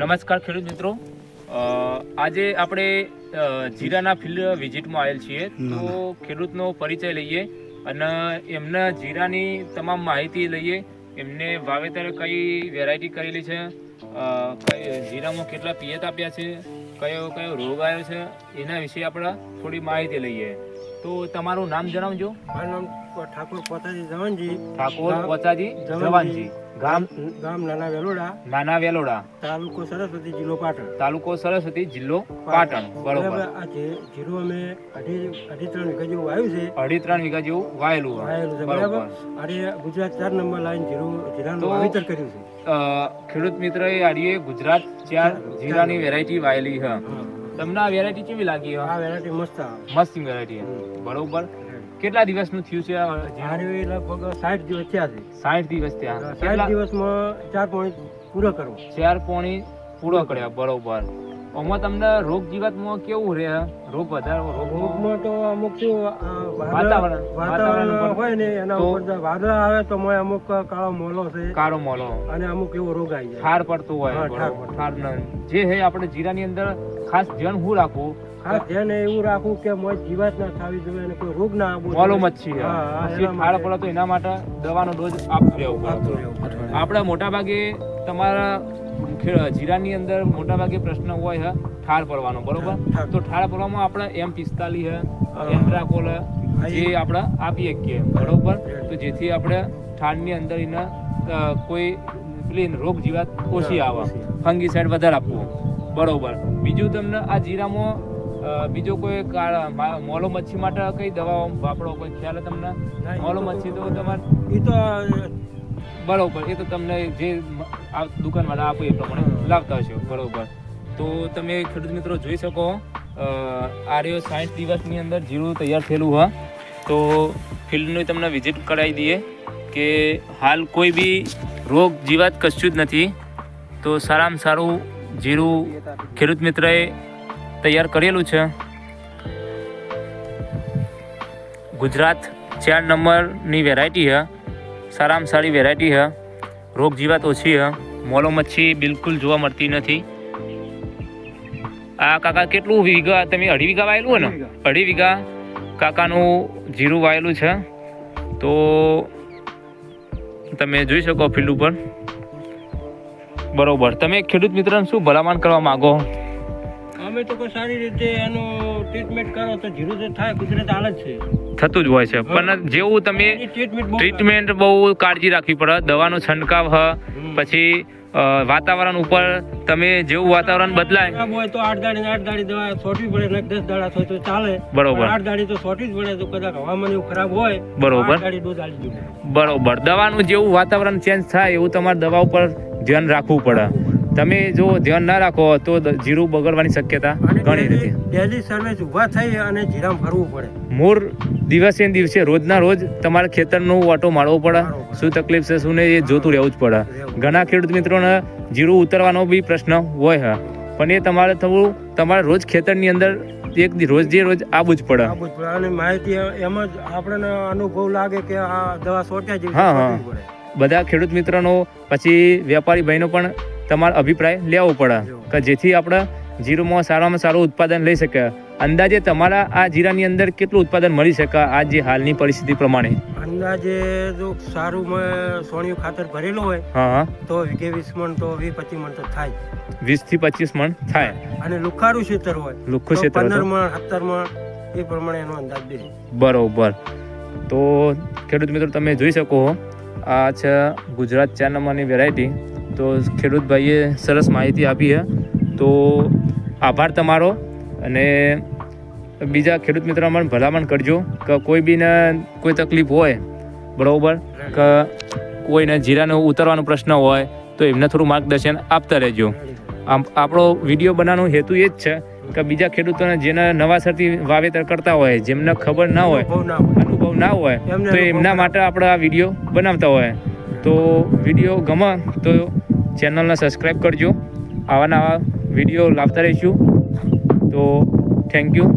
નમસ્કાર ખેડૂત મિત્રો. આજે આપણે જીરાના ફિલ્ડ વિઝિટમાં આવેલ છીએ. તો ખેડૂતનો પરિચય લઈએ અને એમના જીરાની તમામ માહિતી લઈએ. એમને વાવેતર કઈ વેરાયટી કરેલી છે કઈ જીરામાં કેટલા પિયત આપ્યા છે કયો કયો રોગ આવ્યો છે એના વિશે આપણે થોડી માહિતી લઈએ. તો તમારું નામ જણાવજો. મારું નામ ઠાકોર પોતાજી જવાનજી. ઠાકોર પોતાજી જવાનજી. ગામ ગામ નાના વેલોડા. નાના વેલોડા. તાલુકો સરસ્વતી જિલ્લો પાટણ. તાલુકો સરસ્વતી જિલ્લો પાટણ. બરોબર. આ જે જીરું અમે અઢી અઢી ત્રણ વીઘા જેવું વાયું છે. અઢી ત્રણ વીઘા જેવું વાયેલું. વાયેલું છે. બરાબર. અરે ગુજરાત ચાર નંબર લાઈન જીરો જીરાનું વાવેતર કર્યું છે. ખેડૂત મિત્રએ આડીએ ગુજરાત ચાર જીરાની વેરાયટી વાયેલી છે હા. તમને આ વેરાયટી કેવી લાગી? આ વેરાયટી મસ્ત મસ્ત વેરાયટી બરોબર. કેટલા દિવસનું થયું છે લગભગ સાઠ દિવસ થયા છે. સાઠ દિવસ ત્યાં સાઠ દિવસમાં ચાર પોણી પૂરો કરવો ચાર પોણી પૂરો કર્યા. બરોબર. આમાં તમને રોગ જીવાતમાં કેવું રહે? રોગ વધારે રોગ રોગમાં તો અમુક વાતાવરણ- વાતાવરણ હોય ને એના ઉપર વાદળા આવે તો મોય અમુક કાળો મોલો છે. કાળો મોલો. અને અમુક એવો રોગ આવી જાય. ઠાર પડતો હોય. ઠાર ન- જે હે આપણે જીરાની અંદર ખાસ ધ્યાન હું રાખવું ખાસ ધ્યાન એવું રાખવું કે મોય જીવાત ના થાવી જોઈએ અને કોઈ રોગ ના આવવો મોલો મચ્છી છે. હા, ઠાર. પડે તો એના માટે દવાનો ડોઝ આપતું રહેવું. આપણે મોટા ભાગે તમારા જીરાની અંદર મોટાભાગે પ્રશ્ન હોય છે ઠાર પડવાનો બરોબર? તો ઠાર પડવામાં આપણે એમ પિસ્તાલીસ હે હા. એન્ટ્રાકોલ હે, જે એ- આપણે આપીએ શકીએ બરોબર? તો જેથી આપણે ઠારની અંદર એને કોઈ પેલી રોગ જીવાત ઓછી આવે. ફંગી સાઈડ ફંગીસાઇડ વધારે આપવું. બરોબર. બીજું તમને આ જીરામાં બીજો કોઈ મોલો મચ્છી માટે કઈ દવાઓ વાપરો કોઈ ખ્યાલ તમને? મોલો મચ્છી તો તમારે એ તો બરોબર એ તો તમને જે આ દુકાનવાળા આપે એ પ્રમાણે. લાવતા હશો બરોબર. તો તમે ખેડૂત મિત્રો જોઈ શકો આર્યો સાઠ દિવસની અંદર જીરું તૈયાર થયેલું હોય તો ફિલ્ડની તમને વિઝિટ કરાવી દઈએ કે હાલ કોઈ બી રોગ જીવાત કશું જ નથી. તો સારામાં સારું જીરું ખેડૂત મિત્રએ તૈયાર કરેલું છે. ગુજરાત ચાર નંબરની વેરાયટી છે સારામાં સારી વેરાયટી છે રોગ જીવાત ઓછી છે મોલો મચ્છી બિલકુલ જોવા મળતી નથી. આ કાકા કેટલું વીઘા તમે અઢી વીઘા વાયેલું હોય ને? અઢી વીઘા. કાકાનું જીરું વાયેલું છે. તો તમે જોઈ શકો ફિલ્ડ ઉપર. બરોબર. તમે ખેડૂત મિત્રને શું ભલામણ કરવા માંગો? અમે તો કોઈ સારી રીતે એનું ટ્રીટમેન્ટ કરો તો જીરું તો થાય કુદરત હાલ જ છે. થતું જ હોય છે. પણ જેવું તમે ટ્રીટમેન્ટ બહુ કાળજી રાખવી પડે. દવાનો છંટકાવ હ પછી વાતાવરણ ઉપર તમે જેવું વાતાવરણ બદલાય હોય તો આઠ દાડી આઠ દાડી દવા છોટવી પડે ને દસ દાડા થાય તો ચાલે. બરોબર. આઠ દાડી તો છોટવી જ પડે તો કદાચ હવામાન એવું ખરાબ હોય બરોબર. બરોબર. દવાનું જેવું વાતાવરણ ચેન્જ થાય એવું તમારે દવા ઉપર ધ્યાન રાખવું પડે. તમે જો ધ્યાન ના રાખો તો જીરું બગડવાની શક્યતા ઘણી રીતે ડેલી સર્વિસ ઊભા થઈ અને જીરામ ફરવું પડે. મૂળ દિવસે દિવસે રોજના રોજ તમારે ખેતરનો વાટો મારવો પડે. શું તકલીફ છે શું નહીં એ જોતું રહેવું જ પડે. ઘણા ખેડૂત મિત્રોને જીરું ઉતરવાનો બી પ્રશ્ન હોય હા. પણ એ તમારે થોડું તમારે રોજ ખેતરની અંદર એક રોજ જે રોજ આવું જ પડે. આવું જ પડે. અને માહિતી એમ જ આપણને અનુભવ લાગે કે આ દવા સોટ્યા જેવી હા, હા. બધા ખેડૂત મિત્રોનો પછી વેપારી ભાઈનો પણ તમારો અભિપ્રાય લેવો પડે કે જેથી આપણે જીરુમાં સારામાં સારું ઉત્પાદન લઈ શકે. અંદાજે તમારા આ જીરાની અંદર કેટલું ઉત્પાદન મળી શકે આ જે હાલની પરિસ્થિતિ પ્રમાણે? અંદાજે જો સારું સોણિયું ખાતર ભરેલું હોય હા તો વીઘે વીસ મણ તો વીસ પચીસ મણ તો થાય. વીસથી પચીસ મણ થાય. અને લુખારું ક્ષેત્ર હોય લુખું ક્ષેત્ર પંદર. મણ સત્તર મણ એ પ્રમાણે એનો અંદાજ દે બરોબર. તો ખેડૂત મિત્રો તમે જોઈ શકો આ છે ગુજરાત ચાર નંબરની વેરાયટી તો ખેડૂત ભાઈએ સરસ માહિતી આપી છે. તો આભાર તમારો અને બીજા ખેડૂત મિત્રો પણ ભલામણ કરજો કે કોઈ બીને કોઈ તકલીફ હોય બરાબર કે કોઈને જીરાનો ઉતરવાનો પ્રશ્ન હોય તો એમને થોડું માર્ગદર્શન આપતા રહેજો. આમ આપણો વીડિયો બનાવવાનો હેતુ એ જ છે કે બીજા ખેડૂતોને જેને નવાસરથી વાવેતર કરતા હોય જેમને ખબર ના હોય બહુ ના હોય. અનુભવ ના હોય તો એમના માટે આપણે આ વીડિયો બનાવતા હોય. તો વીડિયો ગમે તો ચેનલને સબસ્ક્રાઈબ કરજો. આવા નવા વીડિયો લાવતા રહીશું. તો થેન્ક યુ